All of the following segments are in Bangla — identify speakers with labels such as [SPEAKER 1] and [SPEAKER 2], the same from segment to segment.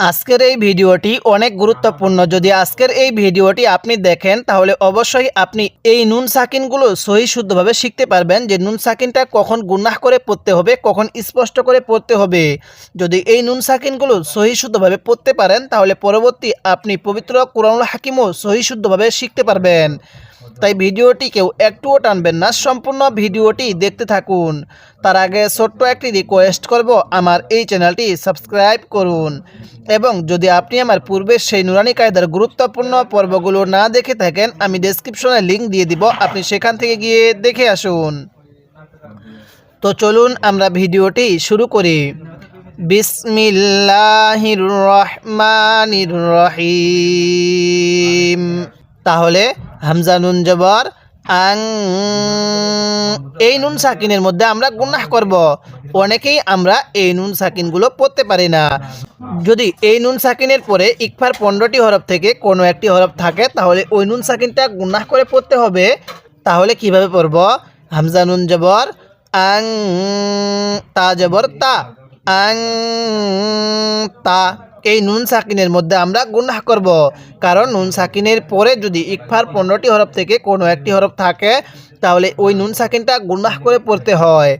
[SPEAKER 1] আজকের এই ভিডিওটি অনেক গুরুত্বপূর্ণ। যদি আজকের এই ভিডিওটি আপনি দেখেন তাহলে অবশ্যই আপনি এই নুন সাকিনগুলো সহি শুদ্ধভাবে শিখতে পারবেন যে নুন সাকিনটা কখন গুনাহ করে পড়তে হবে কখন স্পষ্ট করে পড়তে হবে। যদি এই নুন সাকিনগুলো সহি শুদ্ধভাবে পড়তে পারেন তাহলে পরবর্তী আপনি পবিত্র কোরআনুল হাকিমও সহি শুদ্ধভাবে শিখতে পারবেন। তাই ভিডিওটি কেউ একটুও টানবেন না, সম্পূর্ণ ভিডিওটি দেখতে থাকুন। তার আগে ছোট্ট একটি রিকোয়েস্ট করব, আমার এই চ্যানেলটি সাবস্ক্রাইব করুন। এবং যদি আপনি আমার পূর্বের সেই নুরানি কায়দার গুরুত্বপূর্ণ পর্বগুলো না দেখে থাকেন, আমি ডেসক্রিপশনে লিঙ্ক দিয়ে দিব, আপনি সেখান থেকে গিয়ে দেখে আসুন। তো চলুন আমরা ভিডিওটি শুরু করি। বিসমিল্লাহির রহমানির রহিম। তাহলে হামজা নুন জবর, আং, এই নুন সাকিনের মধ্যে আমরা গুনাহ করব। অনেকেই আমরা এই নুন সাকিনগুলো পড়তে পারি না। যদি এই নুন সাকিনের পরে ইকফার পনেরোটি হরফ থেকে কোনো একটি হরফ থাকে, তাহলে ওই নুন সাকিনটা গুনাহ করে পড়তে হবে। তাহলে কীভাবে পড়ব? হামজা নুন জবর, আং, তা জবর, তা, আং, তা। এই নুন সাকিনের মধ্যে আমরা গুনাহ করব। কারণ নুন সাকিনের পরে যদি ইকফার পনেরোটি হরফ থেকে কোনো একটি হরফ থাকে, তাহলে ওই নুন সাকিনটা গুনাহ করে পড়তে হয়।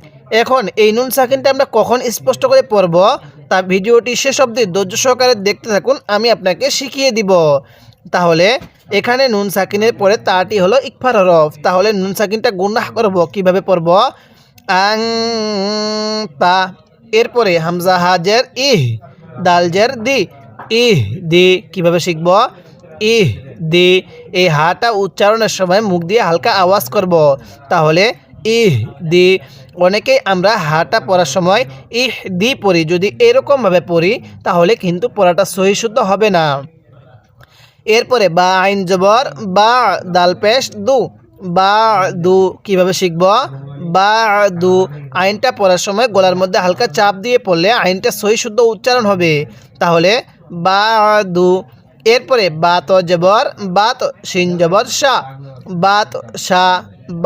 [SPEAKER 1] এখন এই নুন সাকিনটা আমরা কখন স্পষ্ট করে পড়ব? তা ভিডিওটি শেষ অবধি ধৈর্য সহকারে দেখতে থাকুন, আমি আপনাকে শিখিয়ে দিব। তাহলে এখানে নুন সাকিনের পরে তাটি হলো ইকফার হরফ। তাহলে নুন সাকিনটা গুনাহ করব, কীভাবে পড়ব? আং তা এরপরে হামজা হাজের ইহ। দালজের দি। ইহ দি, কীভাবে শিখব? ইহ দি, এই হাটা উচ্চারণের সময় মুখ দিয়ে হালকা আওয়াজ করব। তাহলে ইহ দি, অনেকেই আমরা হাটা পড়ার সময় ইহ দি পড়ি। যদি এরকমভাবে পড়ি, তাহলে কিন্তু পড়াটা সহি শুদ্ধ হবে না। এরপরে বা আইন জবর, বা দাল পেশ দু। বা দু কীভাবে শিখব? বা দু আইনটা পড়ার সময় গলার মধ্যে হালকা চাপ দিয়ে পড়লে আইনটা সহি শুদ্ধ উচ্চারণ হবে। তাহলে বা দু এরপরে বাত জবর, বাত সিন জবর শাহ বাত শাহ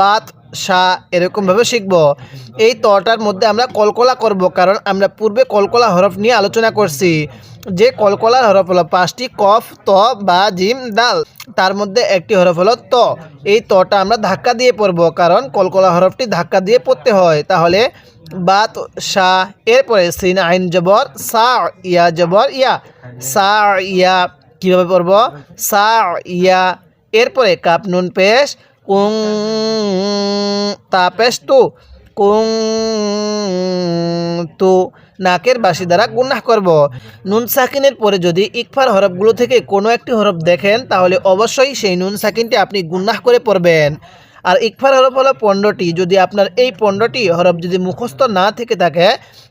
[SPEAKER 1] বাত শাহ এরকমভাবে শিখব। এই তটার মধ্যে আমরা কলকলা করব কারণ আমরা পূর্বে কলকলা হরফ নিয়ে আলোচনা করছি। যে কলকলার হরফ হলো পাঁচটি কফ, ত, বা, জিম, দাল। তার মধ্যে একটি হরফ হলো ত। এই তটা আমরা ধাক্কা দিয়ে পড়ব কারণ কলকলা হরফটি ধাক্কা দিয়ে পড়তে হয়। তাহলে বাত শাহ এরপরে সিন, আইন, জবর, সা, ইয়া, জবর, ইয়া। সা, ইয়া, কীভাবে পড়ব? সা, ইয়া। এরপরে কাপ, নুন পেশ কুং tapes tu কুং তু নাকের বাসি দ্বারা গুনাহ করব। নুন সাকিনের পরে যদি ইকফার হরফগুলো থেকে কোনো একটি হরফ দেখেন, তাহলে অবশ্যই সেই নুন সাকিনটি আপনি গুন্না করে পড়বেন। আর ইকফার হরফ হলো পনেরোটি। যদি আপনার এই পনেরোটি হরফ যদি মুখস্থ না থেকে থাকে,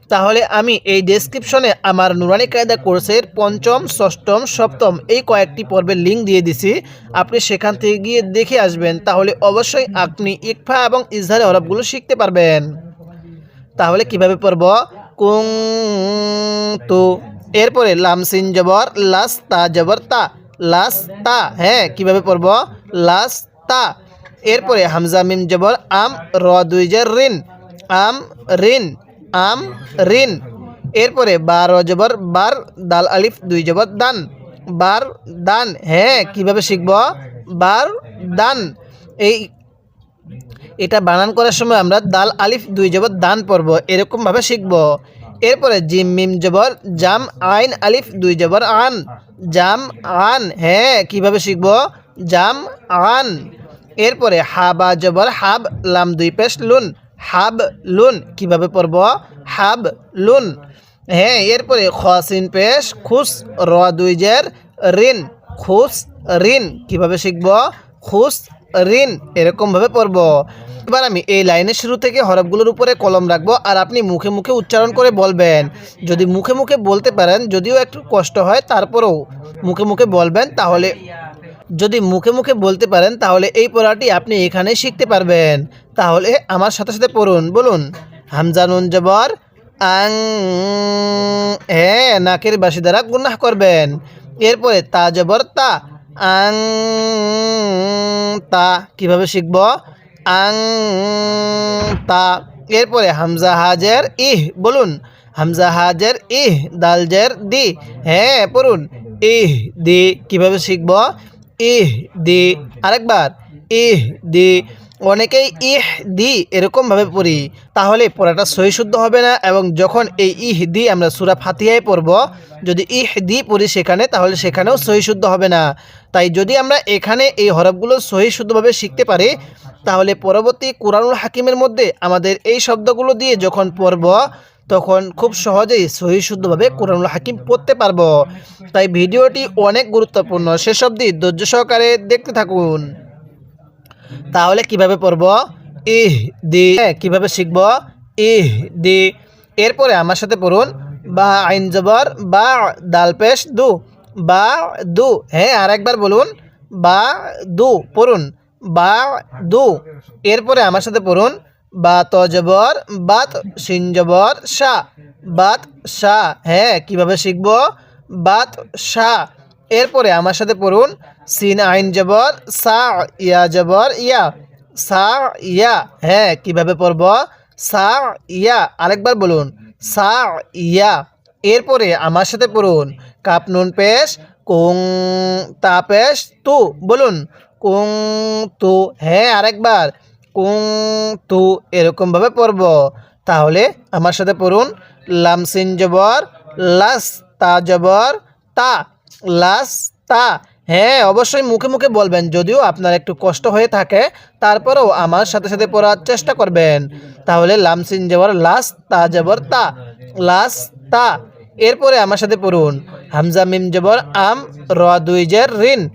[SPEAKER 1] তাহলে আমি এই ডেসক্রিপশনে আমার নুরানি কায়দা কোর্সের পঞ্চম, ষষ্ঠম, সপ্তম এই কয়েকটি পর্বের লিঙ্ক দিয়ে দিছি। আপনি সেখান থেকে গিয়ে দেখে আসবেন। তাহলে অবশ্যই আপনি ইকফা এবং ইজহারে হরফগুলো শিখতে পারবেন। তাহলে কীভাবে পড়ব? কুং তু। এরপরে লামসিন জবর, লাস তা জবর তা, লাস তা। হ্যাঁ কীভাবে পড়ব? লাস তা। এরপরে হামজা মিম জবর আম র দুই জের রিন, আম রিন আম রিন। এরপরে বার জবর বার দাল আলিফ দুই জবর দান। বার দান হ্যাঁ কীভাবে শিখব? বার দান। এই এটা বানান করার সময় আমরা দাল আলিফ দুই জবর দান পড়ব, এরকমভাবে শিখব। এরপরে জিম মিম জবর জাম আইন আলিফ দুই জবর আন। জাম আন হ্যাঁ কীভাবে শিখব? জাম আন। এরপরে হাবা জবর হাব, লাম দুই পেশ, লুন। হাব, লুন, কীভাবে পড়ব? হাব, লুন। হ্যাঁ এরপরে খসিন পেশ, খুস, র দুই জের ঋণ খুস ঋণ কীভাবে শিখব? খুস ঋণ এরকমভাবে পড়ব। এবার আমি এই লাইনের শুরু থেকে হরফগুলোর উপরে কলম রাখব আর আপনি মুখে মুখে উচ্চারণ করে বলবেন। যদি মুখে মুখে বলতে পারেন, যদিও একটু কষ্ট হয়, তারপরেও মুখে মুখে বলবেন, তাহলে যদি মুখে মুখে বলতে পারেন, তাহলে এই পড়াটি আপনি এখানে শিখতে পারবেন। তাহলে আমার সাথে সাথে পড়ুন, বলুন। হামজানুন জবর, আং হ্যাঁ নাকের বাসি দ্বারা গুনাহ করবেন। এরপরে তা জবর, তা, আং, তা, কীভাবে শিখব? আং, তা। এরপরে হামজা হাজের ইহ, বলুন। হামজা হাজের ইহ দাল জের দি। হ্যাঁ পড়ুন। ইহ, দি, কীভাবে শিখব? ইহ দি। আরেকবার ইহ দি। অনেকেই ইহ দি এরকমভাবে পড়ি। তাহলে পড়াটা সহি শুদ্ধ হবে না এবং যখন এই ইহ দি আমরা সুরা ফাতিহায় পড়ব যদি ইহ দি পড়ি সেখানে তাহলে সেখানেও সহি শুদ্ধ হবে না। তাই যদি আমরা এখানে এই হরফগুলো সহি শুদ্ধভাবে শিখতে পারি তাহলে পরবর্তী কোরআনুল হাকিমের মধ্যে আমাদের এই শব্দগুলো দিয়ে যখন পড়ব তখন খুব সহজেই সহি শুদ্ধভাবে কোরআনুল হাকিম পড়তে পারব। তাই ভিডিওটি অনেক গুরুত্বপূর্ণ। শেষ অবধি ধৈর্য সহকারে দেখতে থাকুন। তাহলে কীভাবে পড়ব? ইহ দি। হ্যাঁ, কীভাবে শিখব? ইহ দি। এরপরে আমার সাথে পড়ুন। বা আইন জবর বা দাল পেশ দু। বা দু। হ্যাঁ আরেকবার বলুন। বা দু। পড়ুন। বা দু। এরপরে আমার সাথে পড়ুন। বা তজবর বাত সিন জবর সা। বাত, সা হ্যাঁ কীভাবে শিখব? বাত, সা। এরপরে আমার সাথে পড়ুন, সিন আইন জবর, সা, ইয়া জবর, ইয়া। সা, ইয়া হ্যাঁ কীভাবে পড়ব? সা, ইয়া। আরেকবার বলুন, সা, ইয়া। এরপরে আমার সাথে পড়ুন, কাপ নুন পেশ, কুং তা পেশ তু। বলুন, কুং তু হ্যাঁ আরেকবার। কুং তু এরকমভাবে পড়ব। তাহলে আমার সাথে পড়ুন লামসিন জবর, লাস তা জবর, তা, লাস তা। হ্যাঁ অবশ্যই মুখে মুখে বলবেন, যদিও আপনার একটু কষ্ট হয়ে থাকে, তারপরেও আমার সাথে সাথে পড়ার চেষ্টা করবেন। তাহলে লামসিন জবর, লাস তা জবর, তা, লাস তা। এরপরে আমার সাথে পড়ুন, হামজা মিম জবর, আম, র দুই জের রিন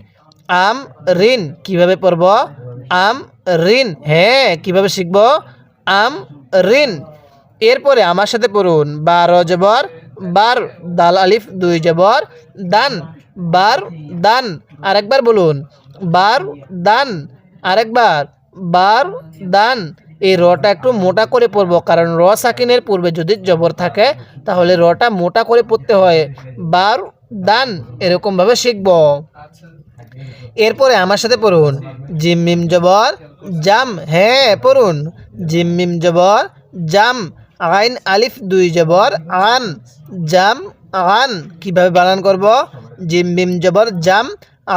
[SPEAKER 1] আম রিন কীভাবে পড়ব? আম রিন হ্যাঁ কীভাবে শিখব? আম রিন এরপরে আমার সাথে পড়ুন। বার জবর, বার দাল আলিফ, দুই জবর, দান। বার, দান। আরেকবার বলুন। বার, দান। আরেকবার। বার, দান। এই রটা একটু মোটা করে পড়ব, কারণ র সাকিনের পূর্বে যদি জবর থাকে, তাহলে রটা মোটা করে পড়তে হয়। বার দান এরকমভাবে শিখব। এরপরে আমার সাথে পড়ুন। জিম মিম জবর জাম হ্যাঁ পড়ুন। জিম মিম জবর জাম আইন আলিফ দুই জবর আন জাম আন কীভাবে বানান করব? জিম মিম জবর জাম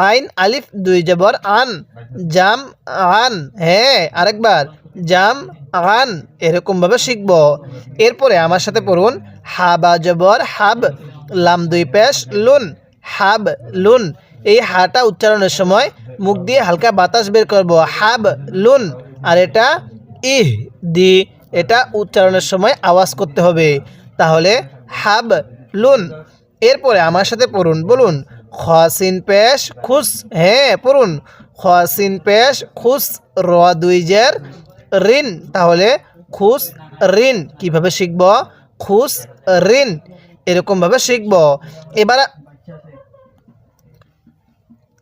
[SPEAKER 1] আইন আলিফ দুই জবর আন জাম আন হ্যাঁ আরেকবার। জাম, আন, এরকমভাবে শিখব। এরপরে আমার সাথে পড়ুন, হাবা জবর, হাব, লাম দুই পেশ, লুন, হাব, লুন। এই হাটা উচ্চারণের সময় মুখ দিয়ে হালকা বাতাস বের করব। হাব, লুন, আর এটা ইহ, দি, এটা উচ্চারণের সময় আওয়াজ করতে হবে। তাহলে হাব, লুন। এরপরে আমার সাথে পড়ুন, বলুন খসিন পেশ, খুস হ্যাঁ পড়ুন খসিন পেশ, খুস, র দুই জের ঋণ, তাহলে খুস ঋণ। কীভাবে শিখব? খুস ঋণ। এরকমভাবে শিখব। এবার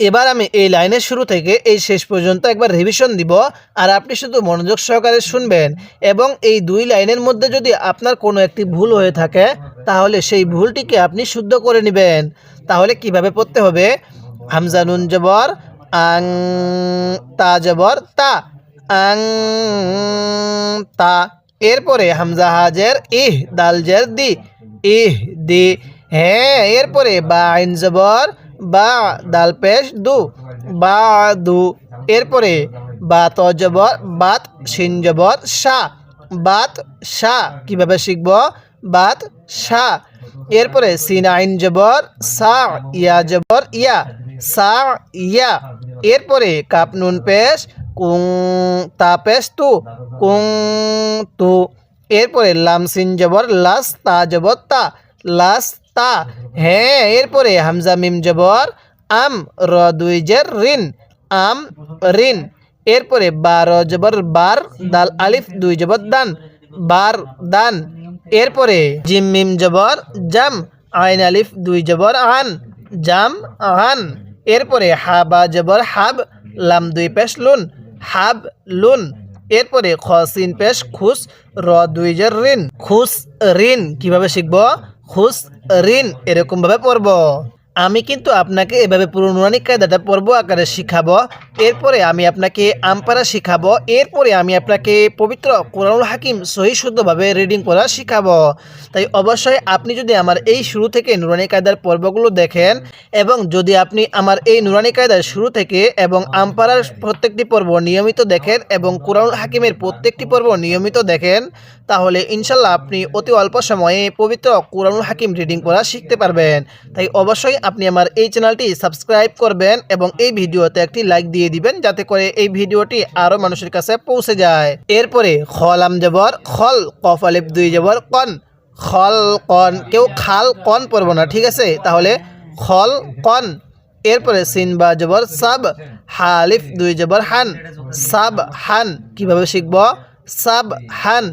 [SPEAKER 1] এবার আমি এই লাইনের শুরু থেকে এই শেষ পর্যন্ত একবার রিভিশন দিব, আর আপনি শুধু মনোযোগ সহকারে শুনবেন এবং এই দুই লাইনের মধ্যে যদি আপনার কোনো একটি ভুল হয়ে থাকে, তাহলে সেই ভুলটিকে আপনি শুদ্ধ করে নেবেন। তাহলে কীভাবে পড়তে হবে? হামজা নুন জবর, আং, তা জবর, তা। আং তা এরপরে হামজা হাজের ইহ, দাল জের দি, ইহ দি হ্যাঁ এরপরে বা আইন জবর, বা দাল পেশ দু, বা দু, এরপরে বা ত জবর, বাত সিন জবর সা বাত সা কীভাবে শিখব? বাত সা এরপরে সিন আইন জবর, সা ইয়া জবর, ইয়া, সা ইয়া, এরপরে কাপ নুন পেশ কুং তা পেশ তু কুং তু। এরপরে লাম সিন জবর, লাস তা জবর, তা। লাস তা হ্যাঁ এরপরে হামজা মিম জবর, আম, র দুই জের, রিন। আম, রিন। এরপরে বার জবর, বার, দাল আলিফ, দুই জবর, দান। বার, দান। এরপরে জিম মিম জবর, জাম, আইন আলিফ, দুই জবর, আন। জাম, আন। এরপরে হাবা জবর, হাব, লাম, দুই পেশ, লুন। হাব লুন। এরপরে খসিন পেশ, খুস, র দুই জের ঋণ। খুস ঋণ, কীভাবে শিখব? খুস ঋণ এরকম ভাবে পড়ব। আমি কিন্তু আপনাকে এভাবে পুরো নুরানি কায়দাটা পর্ব আকারে শিখাবো, এরপরে আমি আপনাকে আমপারা শিখাবো, এরপরে আমি আপনাকে পবিত্র কোরআনুল হাকিম সহি শুদ্ধভাবে রিডিং করা শিখাবো। তাই অবশ্যই আপনি যদি আমার এই শুরু থেকে নুরানি কায়দার পর্বগুলো দেখেন এবং যদি আপনি আমার এই নুরানি কায়দার শুরু থেকে এবং আমপারার প্রত্যেকটি পর্ব নিয়মিত দেখেন এবং কোরআনুল হাকিমের প্রত্যেকটি পর্ব নিয়মিত দেখেন তাহলে ইনশাল্লাহ আপনি অতি অল্প সময়ে পবিত্র কোরআনুল হাকিম রিডিং করা শিখতে পারবেন। তাই অবশ্যই আপনি আমার এই চ্যানেলটি সাবস্ক্রাইব করবেন এবং এই ভিডিওতে একটি লাইক দিয়ে দিবেন যাতে করে এই ভিডিওটি আরও মানুষের কাছে পৌঁছে যায়। এরপরে খল আম জবর, খল, কফ আলিফ, দুই জবর, কন। খল, কন, কেউ খাল, কন পড়ব না, ঠিক আছে? তাহলে খল, কন। এরপরে সিন বা জবর, সাব হালিফ দুই জবর, হান। সাব, হান, কীভাবে শিখব? সাব, হান।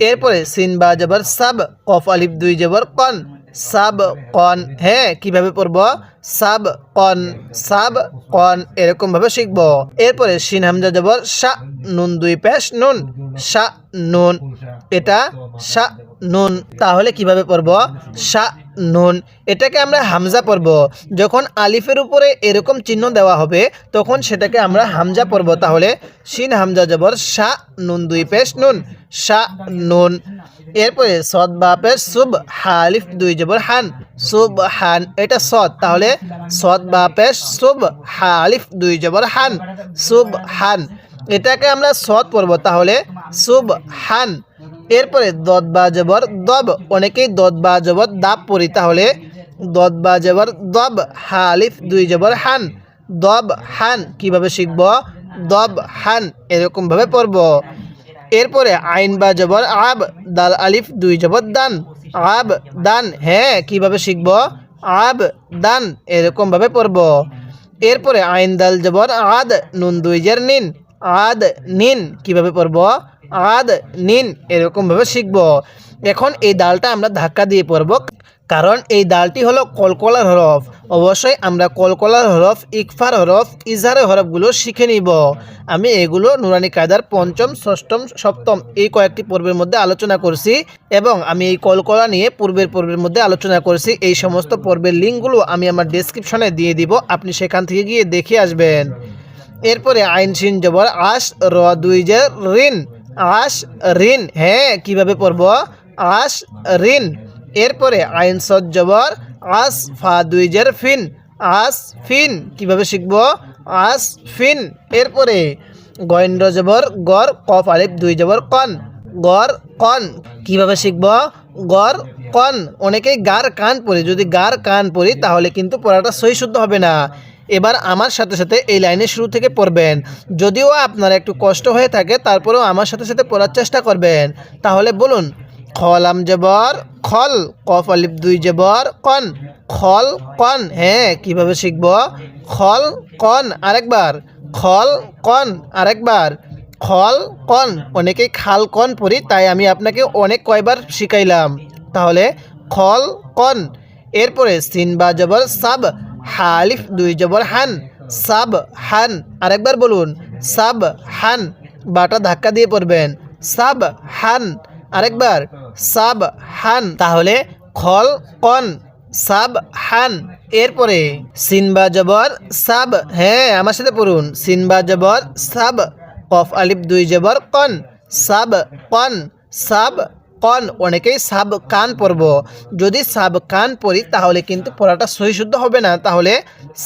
[SPEAKER 1] এরপরে সিন বা জবর, সাব, কফ, আলিফ, দুই, জবর, কন। সাব, কন হ্যাঁ কীভাবে পড়ব? সাব, কন সাব, কন, এরকম ভাবে শিখব। এরপরে সিন, হামজা, জবর, সা, নুন, দুই, পেশ, নুন। সা, নুন, এটা সা নুন। তাহলে কীভাবে পড়ব? সা, নুন। এটাকে আমরা হামজা পড়ব। যখন আলিফের উপরে এরকম চিহ্ন দেওয়া হবে, তখন সেটাকে আমরা হামজা পড়ব। তাহলে শিন, হামজা, জবর, সা, নুন দুই পেশ, নুন। সা, নুন। এরপরে সদ, বা পেশ, সুব হালিফ দুই, জবর, হান। সুব, হান, এটা সদ। তাহলে সদ, বা পেশ, সুব হালিফ দুই, জবর, হান। সুব, হান। এটাকে আমরা সদ পড়ব। তাহলে সুব, হান। এরপরে দদ, বা, জবর, দব। অনেকেই দদ, বা, জবর, দাব পড়ি। তাহলে দদ, বা, জবর, দব, হা, আলিফ, দুই, জবর, হান। দব, হান, কীভাবে শিখব? দব, হান, এরকমভাবে পড়ব। এরপরে আইন, বা, জবর, আব, দাল, আলিফ, দুই, জবর, দান। আব, দান হ্যাঁ কীভাবে শিখব? আব, দান, এরকমভাবে পড়ব। এরপরে আইন, দাল, জবর, আদ, নুন, দুই, জের, নিন। আদ, নিন, কীভাবে পড়ব? আদ নিন, এরকমভাবে শিখব। এখন এই ডালটা আমরা ধাক্কা দিয়ে পড়ব কারণ এই ডালটি হলো কলকলার হরফ। অবশ্যই আমরা কলকলার হরফ, ইকফার হরফ, ইজহারের হরফগুলো শিখে নিব। আমি এগুলো নুরানি কায়দার পঞ্চম, ষষ্ঠম, সপ্তম এই কয়েকটি পর্বের মধ্যে আলোচনা করছি এবং আমি এই কলকলা নিয়ে পূর্বের পর্বের মধ্যে আলোচনা করেছি। এই সমস্ত পর্বের লিঙ্কগুলো আমি আমার ডেসক্রিপশনে দিয়ে দিব, আপনি সেখান থেকে গিয়ে দেখে আসবেন। এরপরে আইন সিন জবর আশ র দুই যে ঋণ। আশ ঋণ হ্যাঁ কীভাবে পড়ব? আশ ঋণ। এরপরে আইন সজ্জবর জবর আস ফা দুই জের ফিন আস ফিন, কীভাবে শিখব? আস ফিন। এরপরে গয়েন্দ্র জবর গর কফ আলিফ দুই জবর কন। গর কন, কীভাবে শিখব? গর কন। অনেকেই গার, কান পড়ি। যদি গার, কান পড়ি, তাহলে কিন্তু পড়াটা সহি শুদ্ধ হবে না। এবার আমার সাথে সাথে এই লাইনের শুরু থেকে পড়বেন। যদিও আপনার একটু কষ্ট হয়ে থাকে, তারপরেও আমার সাথে সাথে পড়ার চেষ্টা করবেন। তাহলে বলুন, খলাম জবর, খল, কফ আলিফ দুই জবর, কন, খল, কন হ্যাঁ কীভাবে শিখব? খল, কন, আরেকবার, খল, কন, আরেকবার, খল, কন, অনেকেই খাল, কন পড়ি, তাই আমি আপনাকে অনেক কয়বার শিখাইলাম। তাহলে খল, কন, এরপরে সিন বা জবর, সাব হালিফ দুই জবর হান, সাব হান, আরেকবার বলুন, সাব হান, বাটা ধাক্কা দিয়ে পড়বেন, সাব হান, আরেকবার, সাব হান, তাহলে খল কন, সাব হান, এরপরে সিনবা জবর, সাব হ্যাঁ আমার সাথে পড়ুন, সিনবা জবর, সাব, কফ আলিফ দুই জবর কন, সাব কন, সাব কন অনেকেই সাব কান পড়ব যদি সাব কান পড়ি তাহলে কিন্তু পড়াটা সহি শুদ্ধ হবে না। তাহলে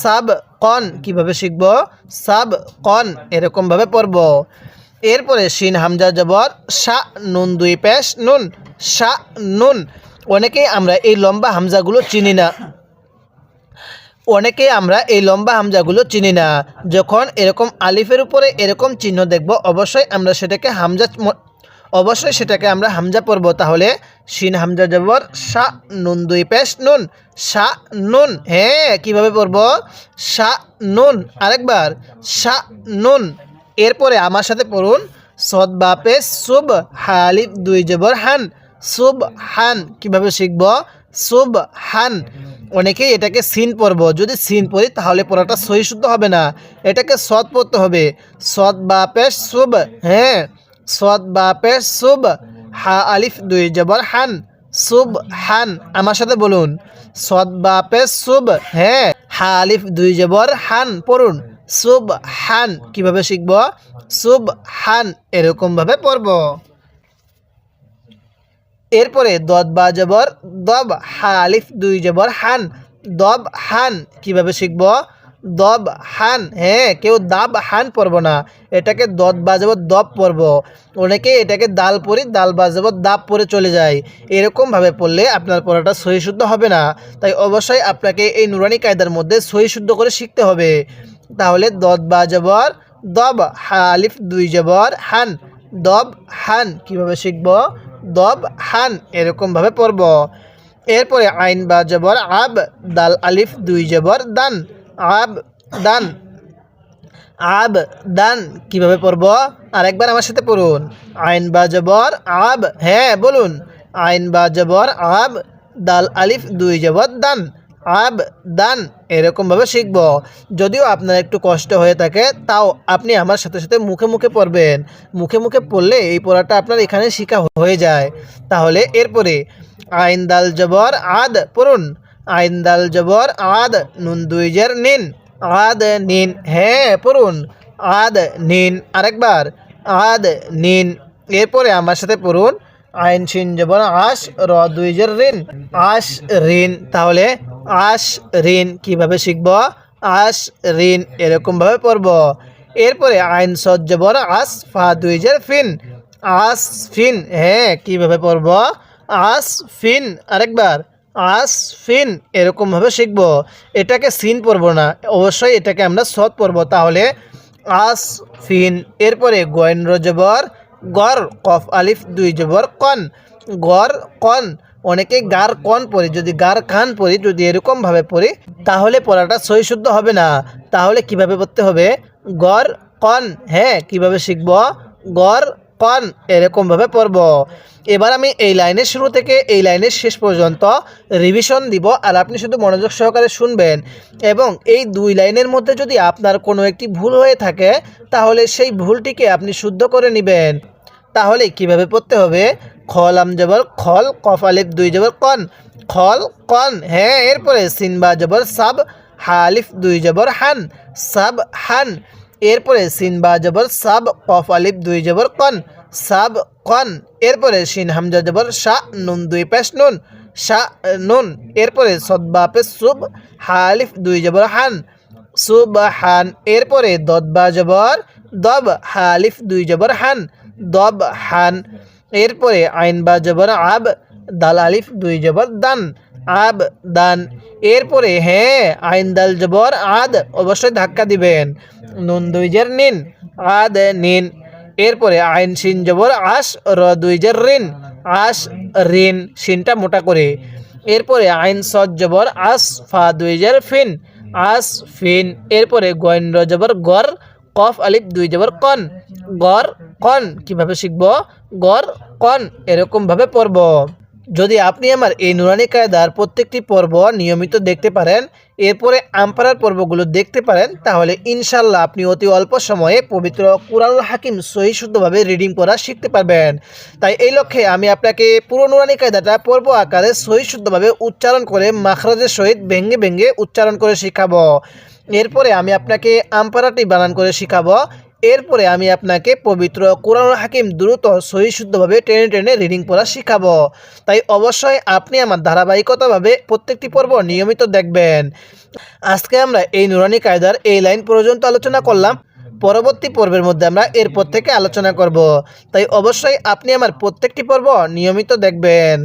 [SPEAKER 1] সাব কন কীভাবে শিখব? সাব কন এরকমভাবে পড়ব। এরপরে শিন, হামজা, জবর সা নুন দুই পেশ, নুন সা নুন। অনেকেই আমরা এই লম্বা হামজাগুলো চিনি না। অনেকেই আমরা এই লম্বা হামজাগুলো চিনি না। যখন এরকম আলিফের উপরে এরকম চিহ্ন দেখব, অবশ্যই আমরা সেটাকে হামজা অবশ্যই সেটাকে আমরা হামজা পড়ব। তাহলে শিন, হামজা, জবর সা নুন, দুই পেশ, নুন সা নুন। হ্যাঁ কীভাবে পড়ব? সা নুন। আরেকবার সা নুন। এরপরে আমার সাথে পড়ুন। সদ বা পেশ সুব হালিফ, দুই জবর হান। সুব হান, কীভাবে শিখব? সুব হান। অনেকেই এটাকে সিন পড়ব। যদি সিন পড়ি, তাহলে পড়াটা সহি শুদ্ধ হবে না। এটাকে সৎ পড়তে হবে। সৎ বা পেশ সুব হ্যাঁ। সদ বাপে সুব, হা আলিফ দুই, জবর হান, সুব হান, আমার সাথে বলুন। সদ বাপে সুব হ্যাঁ হা আলিফ দুই, জবর হান, পড়ুন। সুব হান, কীভাবে শিখব? সুব হান, এরকম ভাবে পড়ব। এরপরে দদ, বা, জবর, দব, হা আলিফ দুই, জবর হান, দব, হান, কীভাবে শিখব? দব হান হ্যাঁ কেউ দাব হান পড়ব না। এটাকে দদ বাজাবো দব পড়ব। অনেকে এটাকে দাল পরি দাল বাজাবো দাব পরে চলে যায়। এরকমভাবে পড়লে আপনার পড়াটা সহি শুদ্ধ হবে না। তাই অবশ্যই আপনাকে এই নুরানি কায়দার মধ্যে সহি শুদ্ধ করে শিখতে হবে। তাহলে দদ বাজাবর দব হালিফ দুই জবর হান। দব, হান কীভাবে শিখব? দব, হান এরকমভাবে পড়ব। এরপরে আইন বা জবর আব, দাল, আলিফ দুই জবর দান। আব দান। আব দান। কীভাবে পড়ব? আরেকবার আমার সাথে পড়ুন। আইন বা জবর, আব। হ্যাঁ বলুন। আইন বা জবর, আব। দাল, আলিফ, দুই জবর, দান। আব, দান। এরকমভাবে শিখব। যদিও আপনার একটু কষ্ট হয়ে থাকে, তাও আপনি আমার সাথে সাথে মুখে মুখে পড়বেন। মুখে মুখে পড়লে এই পড়াটা আপনার এখানে শিখা হয়ে যায়। তাহলে এরপরে আইন, দাল, জবর, আদ পড়ুন। আইন দাল জবর আদ নুন দুই জের নিন। আদ নিন হ্যাঁ পড়ুন। আদ নিন আরেকবার। আদ নিন, এরপরে আমার সাথে পড়ুন। আইন শিন জবর আশ, র দুই জের ঋণ। আশ ঋণ, তাহলে আশ ঋণ কীভাবে শিখব? আশ ঋণ এরকমভাবে পড়ব। এরপরে আইন সদ জবর আস ফা দুই জের ফিন। আস ফিন হ্যাঁ কীভাবে পড়ব? আস ফিন আরেকবার। আস, ফিন, এরকমভাবে শিখব। এটাকে সিন পড়ব না, অবশ্যই এটাকে আমরা সৎ পড়ব। তাহলে আস, ফিন, এরপরে গোয়েন্দ্র জবর, গর, কফ, আলিফ, দুই জবর, কন। গর, কন, অনেকে গার, কন পড়ি। যদি গার, খান পড়ি, যদি এরকমভাবে পড়ি, তাহলে পড়াটা সহি শুদ্ধ হবে না। তাহলে কীভাবে পড়তে হবে? গর, কন হ্যাঁ কীভাবে শিখব? গর কন এরকমভাবে পড়ব। এবার আমি এই লাইনের শুরু থেকে এই লাইনের শেষ পর্যন্ত রিভিশন দিব আর আপনি শুধু মনোযোগ সহকারে শুনবেন এবং এই দুই লাইনের মধ্যে যদি আপনার কোনো একটি ভুল হয়ে থাকে, তাহলে সেই ভুলটিকে আপনি শুদ্ধ করে নেবেন। তাহলে কীভাবে পড়তে হবে? খল, আম জবর খল, কফ, আলিফ, দুই জবর কন। খল, কন হ্যাঁ এরপরে সিনবা জবর সাব হালিফ দুই জবর হান। সাব, হান। এরপরে সিনবা জবর সাব, কফ, আলিফ, দুই জবর কন। সাব কন এরপরে সিন হামজা জবর, শা নুন দুই পেশ নুন, শা নুন, এরপরে সদবা পেশ সুব, হালিফ দুই জবর হান, সুব হান, এরপরে দদবা জবর, দব হালিফ দুই জবর হান, দব হান, এরপরে আইনবা জবর আব, দাল আলিফ দুই জবর দান, আব দান, এরপরে হ্যাঁ আইন দাল জবর আদ, অবশ্যই ধাক্কা দিবেন, নুন দুই জের নিন, আদ নিন এরপরে আইন সিন জবর আস র দুই জের ঋণ, আস ঋণ সিনটা মোটা করে। এরপরে আইন সদ জবর আস ফা দুই জের ফিন, আস ফিন। এরপরে গোয়েন্দ্র জবর গর, কফ আলিফ দুই জবর কন। গর কন, কীভাবে শিখব? গর কন, এরকমভাবে পড়ব। যদি আপনি আমার এই নুরানি কায়দার প্রত্যেকটি পর্ব নিয়মিত দেখতে পারেন, এরপরে আমপারার পর্বগুলো দেখতে পারেন, তাহলে ইনশাল্লাহ আপনি অতি অল্প সময়ে পবিত্র কুরআনুল হাকিম সহি শুদ্ধভাবে রিডিং করা শিখতে পারবেন। তাই এই লক্ষ্যে আমি আপনাকে পুরো নুরানি কায়দাটা পর্ব আকারে সহি শুদ্ধভাবে উচ্চারণ করে মাখরাজের সহিত ভেঙ্গে ভেঙ্গে উচ্চারণ করে শেখাবো। এরপরে আমি আপনাকে আমপারাটি বানান করে শেখাবো। এরপরে আমি আপনাকে পবিত্র কোরআন হাকিম দ্রুত, সহি শুদ্ধভাবে টেনে রিডিং পড়া শেখাবো। তাই অবশ্যই আপনি আমার ধারাবাহিকতাভাবে প্রত্যেকটি পর্ব নিয়মিত দেখবেন। আজকে আমরা এই নুরানি কায়দার এই লাইন পর্যন্ত আলোচনা করলাম। পরবর্তী পর্বের মধ্যে আমরা এরপর থেকে আলোচনা করব। তাই অবশ্যই আপনি আমার প্রত্যেকটি পর্ব নিয়মিত দেখবেন।